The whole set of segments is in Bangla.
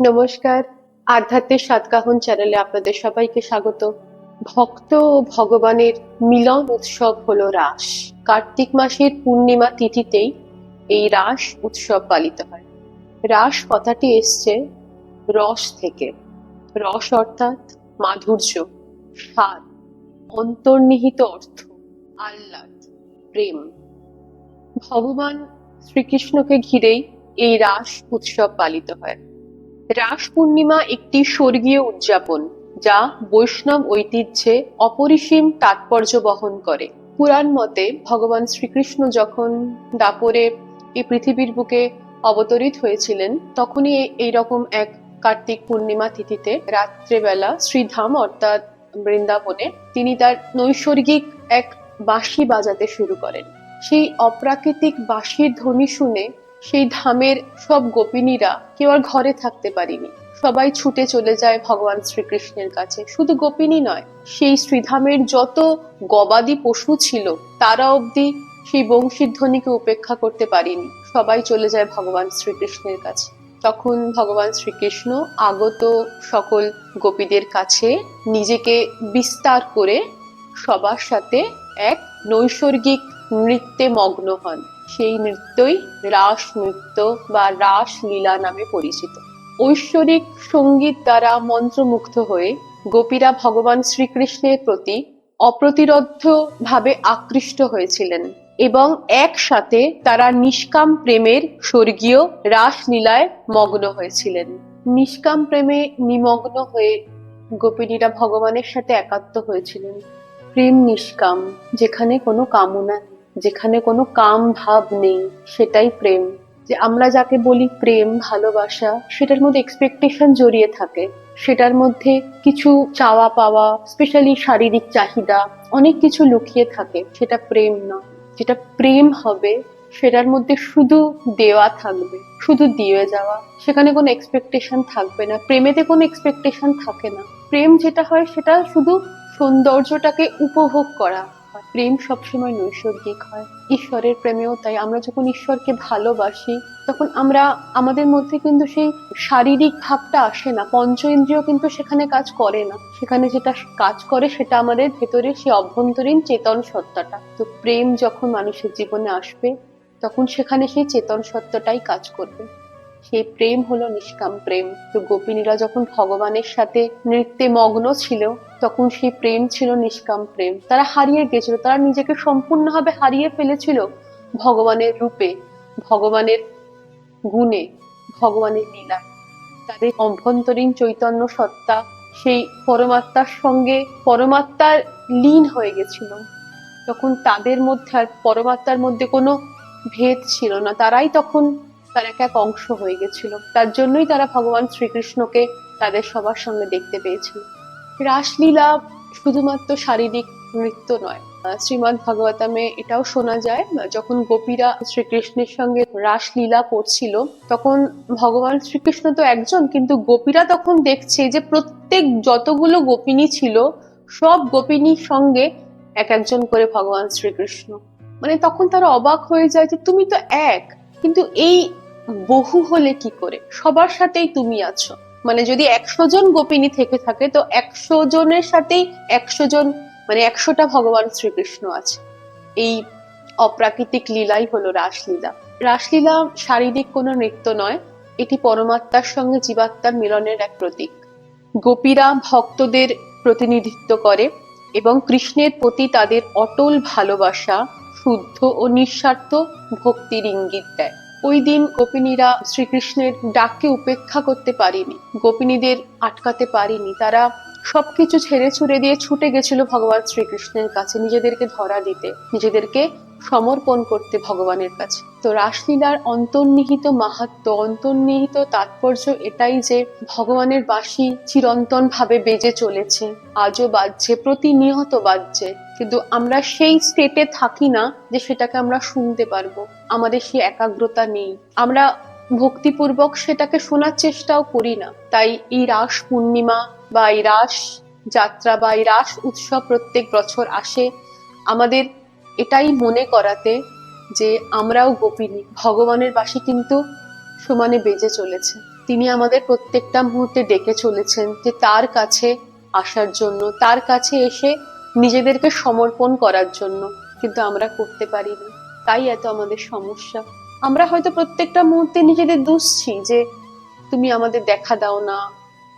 নমস্কার। আধ্যাত্মিক সাতকাহন চ্যানেলে আপনাদের সবাইকে স্বাগত। ভক্ত ও ভগবানের মিলন উৎসব হলো রাস। কার্তিক মাসের পূর্ণিমা তিথিতেই এই রাস উৎসব পালিত হয়। রাস কথাটি এসছে রস থেকে। রস অর্থাৎ মাধুর্য, স্বাদ, অন্তর্নিহিত অর্থ, আহ্লাদ, প্রেম। ভগবান শ্রীকৃষ্ণকে ঘিরেই এই রাস উৎসব পালিত হয়। রাস পূর্ণিমা একটি স্বর্গীয় উদযাপন, যা বৈষ্ণব ঐতিহ্যে অপরিসীম তাৎপর্য বহন করে। পুরাণ মতে, ভগবান শ্রীকৃষ্ণ যখন দাপরে এই পৃথিবীর বুকে অবতরিত হয়েছিলেন, তখনই এই- এইরকম এক কার্তিক পূর্ণিমা তিথিতে রাত্রেবেলা শ্রীধাম অর্থাৎ বৃন্দাবনে তিনি তার নৈসর্গিক এক বাঁশি বাজাতে শুরু করেন। সেই অপ্রাকৃতিক বাঁশির ধ্বনি শুনে সেই ধামের সব গোপিনীরা কেউ আর ঘরে থাকতে পারেনি। সবাই ছুটে চলে যায় ভগবান শ্রীকৃষ্ণের কাছে। শুধু গোপিনী নয়, সেই শ্রীধামের যত গবাদি পশু ছিল, তারা অবধি সেই বংশীর ধ্বনিকে উপেক্ষা করতে পারেনি। সবাই চলে যায় ভগবান শ্রীকৃষ্ণের কাছে। তখন ভগবান শ্রীকৃষ্ণ আগত সকল গোপীদের কাছে নিজেকে বিস্তার করে সবার সাথে এক নৈসর্গিক নৃত্যে মগ্ন হন। সেই নৃত্যই রাস নৃত্য বা রাস লীলা নামে পরিচিত। ঐশ্বরিক সংগীত দ্বারা মন্ত্রমুগ্ধ হয়ে গোপীরা ভগবান শ্রীকৃষ্ণের প্রতি অপ্রতিরোধ্য ভাবে আকৃষ্ট হয়েছিলেন এবং একসাথে তারা নিষ্কাম প্রেমের স্বর্গীয় রাসলীলায় মগ্ন হয়েছিলেন। নিষ্কাম প্রেমে নিমগ্ন হয়ে গোপিনীরা ভগবানের সাথে একাত্ম হয়েছিলেন। প্রেম নিষ্কাম, যেখানে কোনো কামনা নেই। যেখানে কোনো কাম ভাব নেই, সেটাই প্রেম। যে আমরা যাকে বলি প্রেম, ভালোবাসা, সেটার মধ্যে এক্সপেকটেশন জড়িয়ে থাকে। সেটার মধ্যে কিছু চাওয়া পাওয়া স্পেশালি শারীরিক চাহিদা, অনেক কিছু লুকিয়ে থাকে। সেটা প্রেম নয়। যেটা প্রেম হবে, সেটার মধ্যে শুধু দেওয়া থাকবে, শুধু দিয়ে যাওয়া। সেখানে কোনো এক্সপেকটেশন থাকবে না। প্রেমেতে কোনো এক্সপেকটেশন থাকে না। প্রেম যেটা হয়, সেটা শুধু সৌন্দর্যটাকে উপভোগ করা। হয়। প্রেম সবসময় নৈসর্গিক হয়। ঈশ্বরের প্রেমেও তাই। আমরা যখন ঈশ্বরকে ভালোবাসি, তখন আমরা, আমাদের মধ্যে কিন্তু সেই শারীরিক ভাবটা আসে না। পঞ্চ ইন্দ্রিয় কিন্তু সেখানে কাজ করে না। সেখানে যেটা কাজ করে, সেটা আমাদের ভেতরে সেই অভ্যন্তরীণ চেতন সত্তাটা তো প্রেম যখন মানুষের জীবনে আসবে, তখন সেখানে সেই চেতন সত্তাটাই কাজ করবে। সেই প্রেম হলো নিষ্কাম প্রেম। তো গোপিনীরা যখন ভগবানের সাথে নৃত্যে মগ্ন ছিল, তখন সেই প্রেম ছিল নিষ্কাম প্রেম। তারা হারিয়ে গেছিল, তারা নিজেকে সম্পূর্ণভাবে হারিয়ে ফেলেছিল ভগবানের রূপে, ভগবানের গুণে, ভগবানের লীলায়। তাদের অভ্যন্তরীণ চৈতন্য সত্তা সেই পরমাত্মার সঙ্গে পরমাত্মার লীন হয়ে গেছিল। তখন তাদের মধ্যে আর পরমাত্মার মধ্যে কোনো ভেদ ছিল না। তারাই তখন তার এক এক অংশ হয়ে গেছিল। তার জন্যই তারা ভগবান শ্রীকৃষ্ণকে তাদের সবার সঙ্গে দেখতে পেয়েছিল। রাসলীলা শুধুমাত্র শারীরিক নৃত্য নয় শ্রীমদ্ ভাগবতামে এটাও শোনা যায় যখন গোপীরা শ্রীকৃষ্ণের সঙ্গে রাসলীলা করছিল, তখন ভগবান শ্রীকৃষ্ণ তো একজন, কিন্তু গোপীরা তখন দেখছে যে প্রত্যেক যতগুলো গোপিনী ছিল, সব গোপিনীর সঙ্গে এক একজন করে ভগবান শ্রীকৃষ্ণ। মানে তখন তারা অবাক হয়ে যায় যে তুমি তো এক, কিন্তু এই বহু হলে কি করে? সবার সাথেই তুমি আছো। মানে যদি একশো জন গোপিনী থেকে থাকে, তো একশো জনের সাথেই একশো জন মানে একশোটা ভগবান শ্রীকৃষ্ণ আছে। এই অপ্রাকৃতিক লীলাই হলো রাসলীলা। রাসলীলা শারীরিক কোনো নৃত্য নয়, এটি পরমাত্মার সঙ্গে জীবাত্মার মিলনের এক প্রতীক। গোপীরা ভক্তদের প্রতিনিধিত্ব করে এবং কৃষ্ণের প্রতি তাদের অটল ভালোবাসা, শুদ্ধ ও নিঃস্বার্থ ভক্তির ইঙ্গিত দেয়। ওই দিন গোপিনীরা শ্রীকৃষ্ণের ডাককে উপেক্ষা করতে পারেনি, গোপিনীদের আটকাতে পারেনি। তারা সবকিছু ছেড়ে ছুড়ে দিয়ে ছুটে গেছিল ভগবান শ্রীকৃষ্ণের কাছে নিজেদেরকে ধরা দিতে, নিজেদেরকে সমর্পণ করতে ভগবানের কাছে। তো রাসলীলার অন্তর্নিহিত মাহাত্ম, অন্তর্নিহিত তাৎপর্য এটাই যে ভগবানের বাঁশি চিরন্তন ভাবে বেজে চলেছে, আজও বাজছে, প্রতিনিয়ত বাজছে। কিন্তু আমরা সেই স্টেটে থাকি না যে সেটাকে আমরা শুনতে পারব। আমাদের সেই একাগ্রতা নেই। আমরা ভক্তিপূর্বক সেটাকে শোনার চেষ্টাও করি না। তাই এই রাস পূর্ণিমা বা এই রাস যাত্রা বা এই রাস উৎসব প্রত্যেক বছর আসে। আমাদের এটাই মনে করাতে যে আমরাও গোপিনী। ভগবানের বাসী কিন্তু সমানে বেজে চলেছে। তিনি আমাদের প্রত্যেকটা মুহূর্তে ডেকে চলেছেন যে তার কাছে আসার জন্য, তার কাছে এসে নিজেদেরকে সমর্পণ করার জন্য, কিন্তু আমরা করতে পারি না। তাই এত আমাদের সমস্যা। আমরা হয়তো প্রত্যেকটা মুহূর্তে নিজেদের দুষছি যে, তুমি আমাদের দেখা দাও না।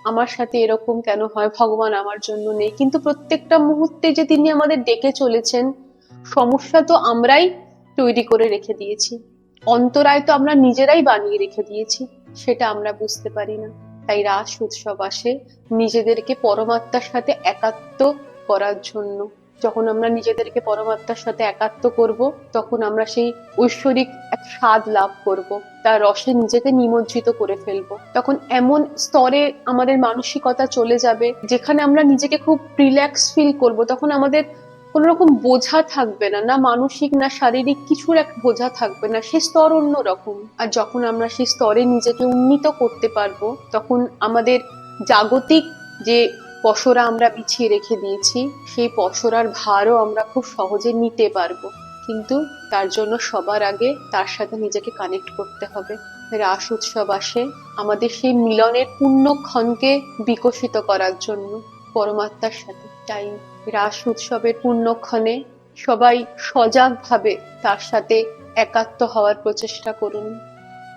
আমার সাথে এরকম কেন হয়? ভগবান আমার জন্য নেই। কিন্তু প্রত্যেকটা মুহূর্তে যে তিনি আমাদের ডেকে চলেছেন, সমস্যা তো আমরাই তৈরি করে রেখে দিয়েছি। অন্তরায় তো আমরা নিজেরাই বানিয়ে রেখে দিয়েছি, সেটা আমরা বুঝতে পারি না। তাই রাস উৎসব আসে, নিজেদেরকে পরমাত্মার সাথে একাত্ম করার জন্য। যখন আমরা নিজেদেরকে পরমাত্মার সাথে একাত্ম করব, তখন আমরা সেই ঐশ্বরিক এক স্বাদ লাভ করব। তার রসে নিজেকে নিমজ্জিত করে ফেলব। তখন এমন স্তরে আমাদের মানসিকতা চলে যাবে, যেখানে আমরা নিজেকে খুব রিল্যাক্স ফিল করব। তখন আমাদের কোনো রকম বোঝা থাকবে না না মানসিক, না শারীরিক, কিছুর এক বোঝা থাকবে না। সে স্তর অন্য রকম। আর যখন আমরা সেই স্তরে নিজেকে উন্নীত করতে পারব, তখন আমাদের জাগতিক যে পসরা আমরা বিছিয়ে রেখে দিয়েছি, সেই পসরার ভারও আমরা খুব সহজে নিতে পারব। কিন্তু তার জন্য সবার আগে তার সাথে নিজেকে কানেক্ট করতে হবে। রাস উৎসব আসে, আমাদের সেই মিলনের পূর্ণক্ষণকে বিকশিত করার জন্য পরমাত্মার সাথে। তাই রাস উৎসবের পূর্ণক্ষণে সবাই সজাগভাবে তার সাথে একাত্ম হওয়ার প্রচেষ্টা করুন।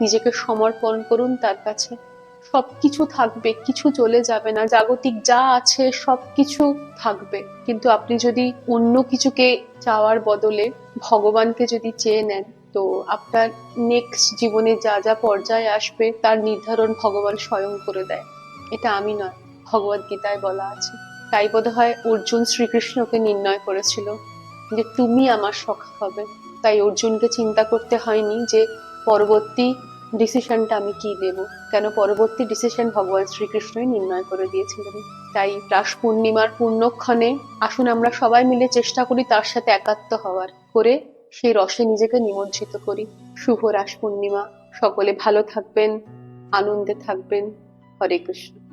নিজেকে সমর্পণ করুন তার কাছে। সবকিছু থাকবে, কিছু চলে যাবে না। জাগতিক যা আছে সবকিছু থাকবে। কিন্তু আপনি যদি অন্য কিছুকে চাওয়ার বদলে ভগবানকে যদি চেয়ে নেন, তো আপনার নেক্সট জীবনে যা যা পর্যায়ে আসবে, তার নির্ধারণ ভগবান স্বয়ং করে দেয়। এটা আমি নয় ভগবদ গীতায় বলা আছে। তাই বোধ হয় অর্জুন শ্রীকৃষ্ণকে নির্ণয় করেছিল যে, তুমি আমার সখা হবে। তাই অর্জুনকে চিন্তা করতে হয়নি যে, পরবর্তী ডিসিশনটা আমি কি দেব? কেন পরবর্তী ডিসিশন ভগবান শ্রীকৃষ্ণই নির্ণয় করে দিয়েছিলেন। তাই রাস পূর্ণিমার পূর্ণক্ষণে আসুন আমরা সবাই মিলে চেষ্টা করি তার সাথে একাত্ম হওয়ার। করে সেই রসে নিজেকে নিমজ্জিত করি। শুভ রাস পূর্ণিমা। সকলে ভালো থাকবেন, আনন্দে থাকবেন। হরে কৃষ্ণ।